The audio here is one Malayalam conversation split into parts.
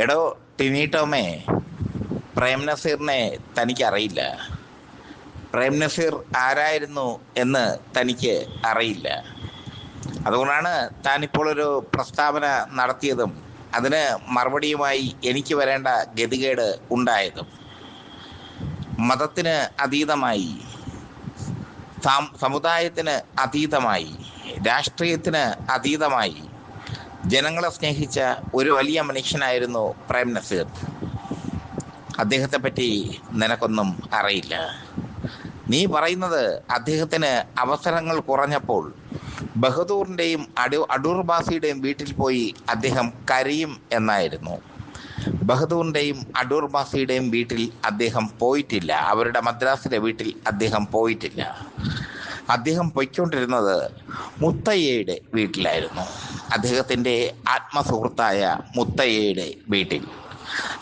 എടോ ടിനി പ്രേം നസീറിനെ തനിക്കറിയില്ല. പ്രേം നസീർ ആരായിരുന്നു എന്ന് തനിക്ക് അറിയില്ല. അതുകൊണ്ടാണ് താനിപ്പോൾ ഒരു പ്രസ്താവന നടത്തിയതും അതിന് മറുപടിയുമായി എനിക്ക് വരേണ്ട ഗതികേട് ഉണ്ടായതും. മതത്തിന് അതീതമായി സമുദായത്തിന് അതീതമായി രാഷ്ട്രീയത്തിന് അതീതമായി ജനങ്ങളെ സ്നേഹിച്ച ഒരു വലിയ മനുഷ്യനായിരുന്നു പ്രേം നസീർ അദ്ദേഹത്തെ പറ്റി നിനക്കൊന്നും അറിയില്ല. നീ പറയുന്നത് അദ്ദേഹത്തിന് അവസരങ്ങൾ കുറഞ്ഞപ്പോൾ ബഹദൂറിന്റെയും അടൂ അടൂർ ബാസിയുടെയും വീട്ടിൽ പോയി അദ്ദേഹം കരയും എന്നായിരുന്നു. ബഹദൂറിന്റെയും അടൂർ ബാസിയുടെയും വീട്ടിൽ അദ്ദേഹം പോയിട്ടില്ല. അവരുടെ മദ്രാസിലെ വീട്ടിൽ അദ്ദേഹം പോയിട്ടില്ല. അദ്ദേഹം പൊയ്ക്കൊണ്ടിരുന്നത് മുത്തയ്യയുടെ വീട്ടിലായിരുന്നു. അദ്ദേഹത്തിന്റെ ആത്മസുഹൃത്തായ മുത്തയ്യയുടെ വീട്ടിൽ.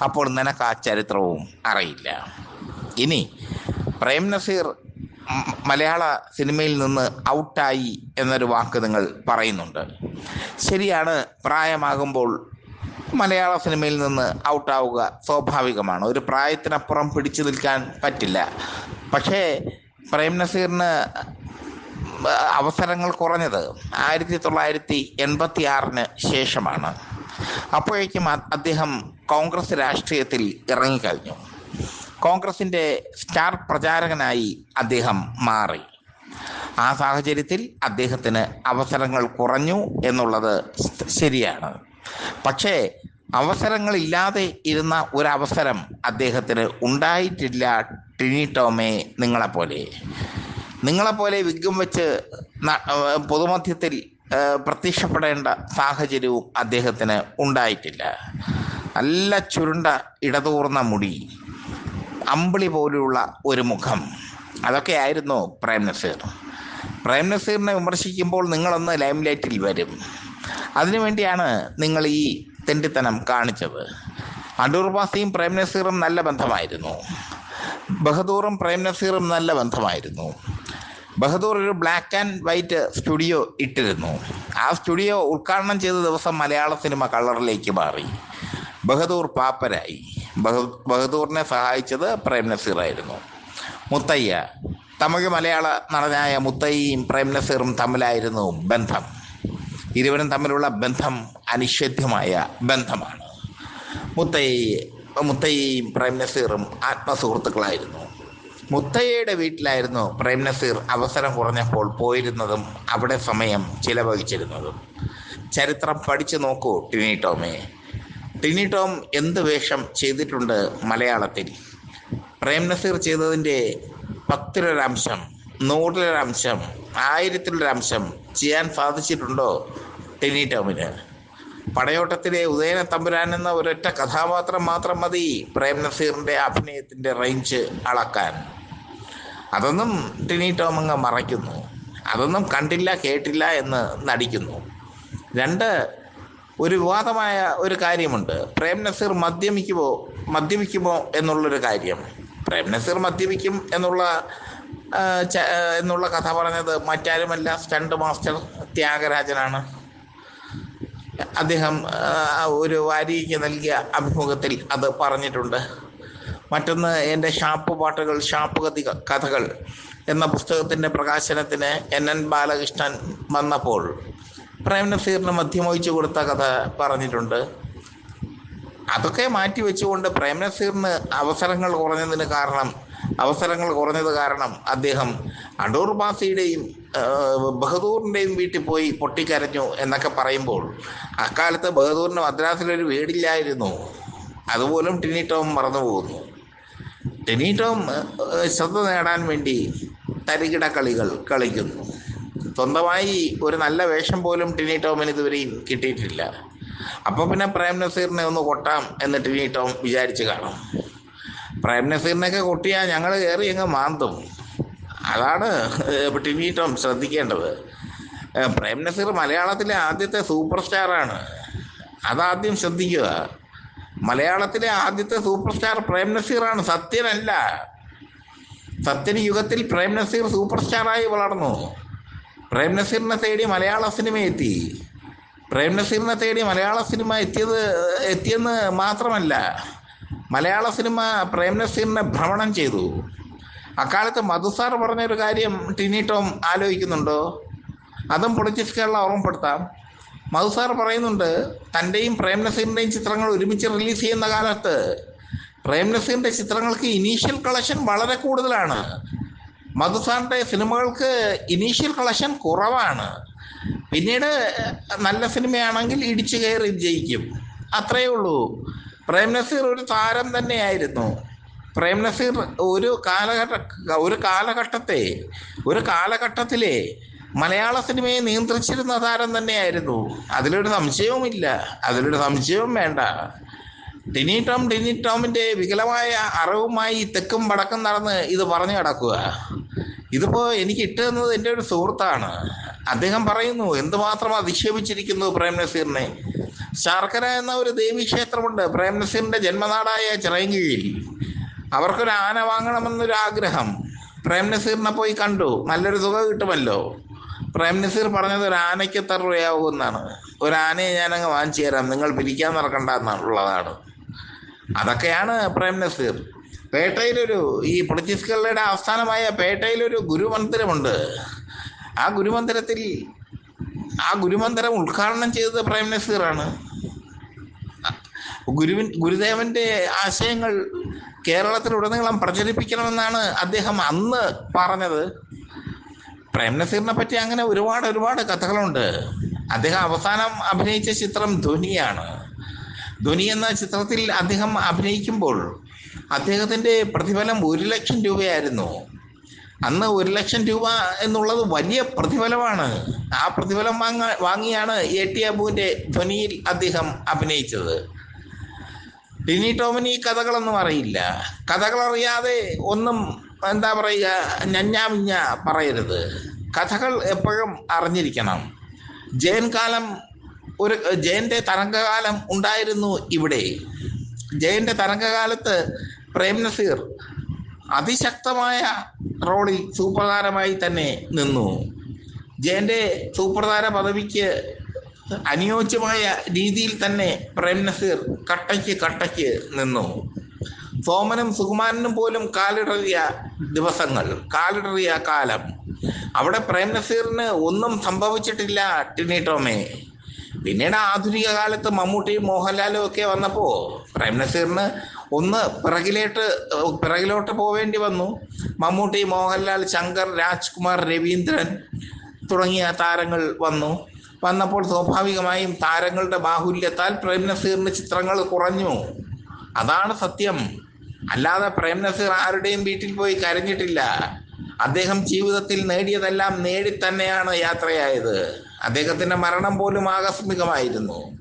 അപ്പോൾ നിനക്ക് ആ ചരിത്രവും അറിയില്ല. ഇനി പ്രേം നസീർ മലയാള സിനിമയിൽ നിന്ന് ഔട്ടായി എന്നൊരു വാക്ക് നിങ്ങൾ പറയുന്നുണ്ട്. ശരിയാണ് പ്രായമാകുമ്പോൾ മലയാള സിനിമയിൽ നിന്ന് ഔട്ടാവുക സ്വാഭാവികമാണ്. ഒരു പ്രായത്തിനപ്പുറം പിടിച്ചു നിൽക്കാൻ പറ്റില്ല. പക്ഷേ പ്രേം നസീറിന് അവസരങ്ങൾ കുറഞ്ഞത് ആയിരത്തി തൊള്ളായിരത്തി എൺപത്തി ആറിന് ശേഷമാണ്. അപ്പോഴേക്കും അദ്ദേഹം കോൺഗ്രസ് രാഷ്ട്രീയത്തിൽ ഇറങ്ങിക്കഴിഞ്ഞു. കോൺഗ്രസിന്റെ സ്റ്റാർ പ്രചാരകനായി അദ്ദേഹം മാറി. ആ സാഹചര്യത്തിൽ അദ്ദേഹത്തിന് അവസരങ്ങൾ കുറഞ്ഞു എന്നുള്ളത് ശരിയാണ്. പക്ഷേ അവസരങ്ങളില്ലാതെ ഇരുന്ന ഒരവസരം അദ്ദേഹത്തിന് ഉണ്ടായിട്ടില്ല. ടിനി ടോമെ നിങ്ങളെപ്പോലെ. നിങ്ങളെപ്പോലെ വിഗ്ഗം വെച്ച് പൊതുമധ്യത്തിൽ പ്രത്യക്ഷപ്പെടേണ്ട സാഹചര്യവും അദ്ദേഹത്തിന് ഉണ്ടായിട്ടില്ല. നല്ല ചുരുണ്ട ഇടതൂർന്ന മുടി അമ്പിളി പോലെയുള്ള ഒരു മുഖം. അതൊക്കെയായിരുന്നു പ്രേം നസീർ. പ്രേം നസീറിനെ വിമർശിക്കുമ്പോൾ നിങ്ങളൊന്ന് ലൈം ലൈറ്റിൽ വരും അതിനുവേണ്ടിയാണ് നിങ്ങൾ ഈ തെണ്ടിത്തനം കാണിച്ചത്. അടൂർ ബാസിയും പ്രേം നസീറും നല്ല ബന്ധമായിരുന്നു. ബഹദൂറും പ്രേം നസീറും നല്ല ബന്ധമായിരുന്നു. ബഹദൂർ ഒരു ബ്ലാക്ക് ആൻഡ് വൈറ്റ് സ്റ്റുഡിയോ ഇട്ടിരുന്നു. ആ സ്റ്റുഡിയോ ഉദ്ഘാടനം ചെയ്ത ദിവസം മലയാള സിനിമ കളറിലേക്ക് മാറി. ബഹദൂർ പാപ്പരായി. ബഹദൂറിനെ സഹായിച്ചത് പ്രേം നസീറായിരുന്നു മുത്തയ്യ. തമിഴ് മലയാള നടനായ മുത്തയ്യയും പ്രേം നസീറും തമ്മിലായിരുന്നു ബന്ധം. ഇരുവരും തമ്മിലുള്ള ബന്ധം അനിഷേധ്യമായ ബന്ധമാണ്. മുത്തയ്യ മുത്തയ്യയും പ്രേം നസീറും ആത്മസുഹൃത്തുക്കളായിരുന്നു. മുത്തയ്യയുടെ വീട്ടിലായിരുന്നു പ്രേം നസീർ അവസരം കുറഞ്ഞപ്പോൾ പോയിരുന്നതും അവിടെ സമയം ചിലവഴിച്ചിരുന്നതും. ചരിത്രം പഠിച്ചു നോക്കൂ ടിനി ടോമേ. ടിനി ടോം എന്ത് വേഷം ചെയ്തിട്ടുണ്ട് മലയാളത്തിൽ? പ്രേം നസീർ ചെയ്തതിന്റെ പത്തിലൊരംശം നൂറിലൊരംശം ആയിരത്തിലൊരംശം ചെയ്യാൻ സാധിച്ചിട്ടുണ്ടോ ടിനി ടോമിന്? പടയോട്ടത്തിലെ ഉദയന തമ്പുരാൻ എന്ന ഒരൊറ്റ കഥാപാത്രം മാത്രം മതി പ്രേം നസീറിന്റെ അഭിനയത്തിന്റെ റേഞ്ച് അളക്കാൻ. അതൊന്നും ടിനി ടോം അങ്ങ് മറയ്ക്കുന്നു. അതൊന്നും കണ്ടില്ല കേട്ടില്ല എന്ന് നടിക്കുന്നു. രണ്ട് ഒരു വിവാദമായ ഒരു കാര്യമുണ്ട്. പ്രേം നസീർ മദ്യപിക്കുമോ മദ്യപിക്കുമോ എന്നുള്ളൊരു കാര്യം. പ്രേം നസീർ മദ്യപിക്കും എന്നുള്ള എന്നുള്ള കഥ പറഞ്ഞത് മറ്റാരുമല്ല സ്റ്റണ്ട് മാസ്റ്റർ ത്യാഗരാജനാണ്. അദ്ദേഹം ഒരു വാരിക്ക് നൽകിയ അഭിമുഖത്തിൽ അത് പറഞ്ഞിട്ടുണ്ട്. മറ്റൊന്ന് എന്റെ ഷാപ്പ് പാട്ടുകൾ ഷാപ്പ് കഥ കഥകൾ എന്ന പുസ്തകത്തിന്റെ പ്രകാശനത്തിന് എൻ എൻ ബാലകൃഷ്ണൻ വന്നപ്പോൾ പ്രേം നസീറിന് കൊടുത്ത കഥ പറഞ്ഞിട്ടുണ്ട്. അതൊക്കെ മാറ്റി വെച്ചുകൊണ്ട് പ്രേം നസീറിന് അവസരങ്ങൾ കുറഞ്ഞതിന് കാരണം അവസരങ്ങൾ കുറഞ്ഞത് കാരണം അദ്ദേഹം അടൂർ ബാസിയുടെയും ബഹദൂറിന്റെയും വീട്ടിൽ പോയി പൊട്ടിക്കരഞ്ഞു എന്നൊക്കെ പറയുമ്പോൾ അക്കാലത്ത് ബഹദൂറിന് മദ്രാസിലൊരു വീടില്ലായിരുന്നു. അതുപോലും ടിനി ടോം മറന്നു പോകുന്നു ടിനി ടോം ഏഹ്, ശ്രദ്ധ നേടാൻ വേണ്ടി തരികിട കളികൾ കളിക്കുന്നു. സ്വന്തമായി ഒരു നല്ല വേഷം പോലും ടിനി ടോമിന് ഇതുവരെയും കിട്ടിയിട്ടില്ല. അപ്പോൾ പിന്നെ പ്രേം നസീറിനെ ഒന്ന് കൊട്ടാം എന്ന് ടിനി ടോം വിചാരിച്ച് കാണും. പ്രേം നസീറിനെയൊക്കെ കൊട്ടിയാൽ ഞങ്ങൾ കയറി അങ്ങ് മാന്തും. അതാണ് ടിനി ടോം ശ്രദ്ധിക്കേണ്ടത്. പ്രേം നസീർ മലയാളത്തിലെ ആദ്യത്തെ സൂപ്പർ സ്റ്റാറാണ്. അതാദ്യം ശ്രദ്ധിക്കുക. മലയാളത്തിലെ ആദ്യത്തെ സൂപ്പർ സ്റ്റാർ പ്രേം നസീറാണ്. സത്യനല്ല. സത്യൻ യുഗത്തിൽ പ്രേം നസീർ സൂപ്പർ സ്റ്റാറായി വളർന്നു. പ്രേം നസീറിനെ തേടി മലയാള സിനിമ എത്തി. പ്രേം നസീറിനെ തേടി മലയാള സിനിമ എത്തിയത് എത്തിയെന്ന് മാത്രമല്ല മലയാള സിനിമ പ്രേം നസീറിനെ ഭ്രമണം ചെയ്തു. അക്കാലത്ത് മധുസാർ പറഞ്ഞൊരു കാര്യം ടിനി ടോം ആലോചിക്കുന്നുണ്ടോ? അതും പൊളിറ്റിക്സ് കേരള ഓർമ്മപ്പെടുത്താം. മധുസാർ പറയുന്നുണ്ട് തന്റെയും പ്രേംനസീറിന്റെയും ചിത്രങ്ങൾ ഒരുമിച്ച് റിലീസ് ചെയ്യുന്ന കാലത്ത് പ്രേംനസീറിന്റെ ചിത്രങ്ങൾക്ക് ഇനീഷ്യൽ കളക്ഷൻ വളരെ കൂടുതലാണ്. മധുസാറിന്റെ സിനിമകൾക്ക് ഇനീഷ്യൽ കളക്ഷൻ കുറവാണ്. പിന്നീട് നല്ല സിനിമയാണെങ്കിൽ ഇടിച്ചു കയറി ജയിക്കും. അത്രയേ ഉള്ളൂ. പ്രേംനസീർ ഒരു താരം തന്നെയായിരുന്നു. പ്രേംനസീർ ഒരു കാലഘട്ട ഒരു കാലഘട്ടത്തെ ഒരു കാലഘട്ടത്തിലെ മലയാള സിനിമയെ നിയന്ത്രിച്ചിരുന്ന താരം തന്നെയായിരുന്നു. അതിലൊരു സംശയവുമില്ല. അതിലൊരു സംശയവും വേണ്ട. ടിനി ടോം ടിനി ടോമിന്റെ വികലമായ അറിവുമായി തെക്കും വടക്കും നടന്ന് ഇത് പറഞ്ഞു കിടക്കുക ഇതിപ്പോൾ എനിക്ക് ഇട്ടുതന്നത് എന്റെ ഒരു സുഹൃത്താണ്. അദ്ദേഹം പറയുന്നു എന്തുമാത്രം അധിക്ഷേപിച്ചിരിക്കുന്നു പ്രേംനസീറിനെ ശർക്കര എന്ന ഒരു ദേവീക്ഷേത്രമുണ്ട് പ്രേം ജന്മനാടായ ചിറയൻകീഴിൽ. അവർക്കൊരു ആന വാങ്ങണമെന്നൊരു ആഗ്രഹം പ്രേംനസീറിനെ പോയി കണ്ടു. നല്ലൊരു തുക കിട്ടുമല്ലോ. പ്രേം നസീർ പറഞ്ഞത് ഒരു ആനയ്ക്ക് എത്ര രൂപയാവുമെന്നാണ് ഒരു ആനയെ ഞാനങ്ങ് വാങ്ങിച്ചു തരാം. നിങ്ങൾ പിരിക്കാൻ നടക്കണ്ട എന്നുള്ളതാണ്. അതൊക്കെയാണ് പ്രേം നസീർ പേട്ടയിലൊരു ഈ കേരളയുടെ ആസ്ഥാനമായ പേട്ടയിലൊരു ഗുരുമന്ദിരമുണ്ട്. ആ ഗുരുമന്ദിരത്തിൽ ആ ഗുരുമന്ദിരം ഉദ്ഘാടനം ചെയ്തത് പ്രേം നസീറാണ് ഗുരുവിൻ ഗുരുദേവന്റെ ആശയങ്ങൾ കേരളത്തിലുടനീളം പ്രചരിപ്പിക്കണമെന്നാണ് അദ്ദേഹം അന്ന് പറഞ്ഞത്. പ്രേം നസീറിനെ പറ്റി അങ്ങനെ ഒരുപാട് ഒരുപാട് കഥകളുണ്ട്. അദ്ദേഹം അവസാനം അഭിനയിച്ച ചിത്രം ധ്വനിയാണ് ധ്വനി എന്ന ചിത്രത്തിൽ അദ്ദേഹം അഭിനയിക്കുമ്പോൾ അദ്ദേഹത്തിന്റെ പ്രതിഫലം ഒരു ലക്ഷം രൂപയായിരുന്നു. അന്ന് ഒരു ലക്ഷം രൂപ എന്നുള്ളത് വലിയ പ്രതിഫലമാണ്. ആ പ്രതിഫലം വാങ്ങ വാങ്ങിയാണ് എ ടി അബുവിന്റെ ധ്വനിയിൽ അദ്ദേഹം അഭിനയിച്ചത്. ടിനി ടോമിന് ഈ കഥകളൊന്നും അറിയില്ല. കഥകൾ അറിയാതെ ഒന്നും എന്താ പറയുക ഞഞ്ഞാമിഞ്ഞ പറയരുത്. കഥകൾ എപ്പോഴും അറിഞ്ഞിരിക്കണം. ജയൻ കാലം ഒരു ജയന്റെ തരംഗകാലം ഉണ്ടായിരുന്നു ഇവിടെ. ജയന്റെ തരംഗകാലത്ത് പ്രേം നസീർ അതിശക്തമായ റോളിൽ സൂപ്രധാനമായി തന്നെ നിന്നു. ജയന്റെ സൂപ്രധാന പദവിക്ക് അനുയോജ്യമായ രീതിയിൽ തന്നെ പ്രേം നസീർ കട്ടയ്ക്ക് കട്ടയ്ക്ക് നിന്നു. സോമനും സുകുമാരനും പോലും കാലിടറിയ ദിവസങ്ങൾ കാലിടറിയ കാലം. അവിടെ പ്രേം നസീറിന് ഒന്നും സംഭവിച്ചിട്ടില്ല ടിനി ടോമേ. പിന്നീട് ആധുനിക കാലത്ത് മമ്മൂട്ടിയും മോഹൻലാലും ഒക്കെ വന്നപ്പോൾ പ്രേം നസീറിന് ഒന്ന് പിറകിലേട്ട് പിറകിലോട്ട് പോവേണ്ടി വന്നു. മമ്മൂട്ടി മോഹൻലാൽ ശങ്കർ രാജ്കുമാർ രവീന്ദ്രൻ തുടങ്ങിയ താരങ്ങൾ വന്നു. വന്നപ്പോൾ സ്വാഭാവികമായും താരങ്ങളുടെ ബാഹുല്യത്താൽ പ്രേം നസീറിന് ചിത്രങ്ങൾ കുറഞ്ഞു. അതാണ് സത്യം. അല്ലാതെ പ്രേം നസീർ ആരുടെയും വീട്ടിൽ പോയി കരഞ്ഞിട്ടില്ല. അദ്ദേഹം ജീവിതത്തിൽ നേടിയതെല്ലാം നേടി തന്നെയാണ് യാത്രയായത്. അദ്ദേഹത്തിന്റെ മരണം പോലും ആകസ്മികമായിരുന്നു.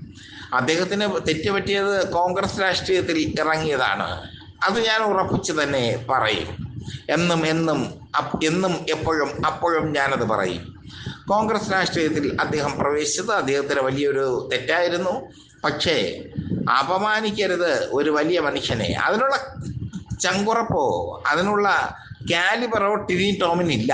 അദ്ദേഹത്തിന് തെറ്റുപറ്റിയത് കോൺഗ്രസ് രാഷ്ട്രീയത്തിൽ ഇറങ്ങിയതാണ്. അത് ഞാൻ ഉറപ്പിച്ചു തന്നെ പറയും. എന്നും എന്നും എന്നും എപ്പോഴും അപ്പോഴും ഞാനത് പറയും. കോൺഗ്രസ് രാഷ്ട്രീയത്തിൽ അദ്ദേഹം പ്രവേശിച്ചത് അദ്ദേഹത്തിന് വലിയൊരു തെറ്റായിരുന്നു. പക്ഷേ അപമാനിക്കരുത് ഒരു വലിയ മനുഷ്യനെ. അതിനുള്ള ചങ്കുറപ്പോ അതിനുള്ള കാലിബറോ ടിനി ടോമിനില്ല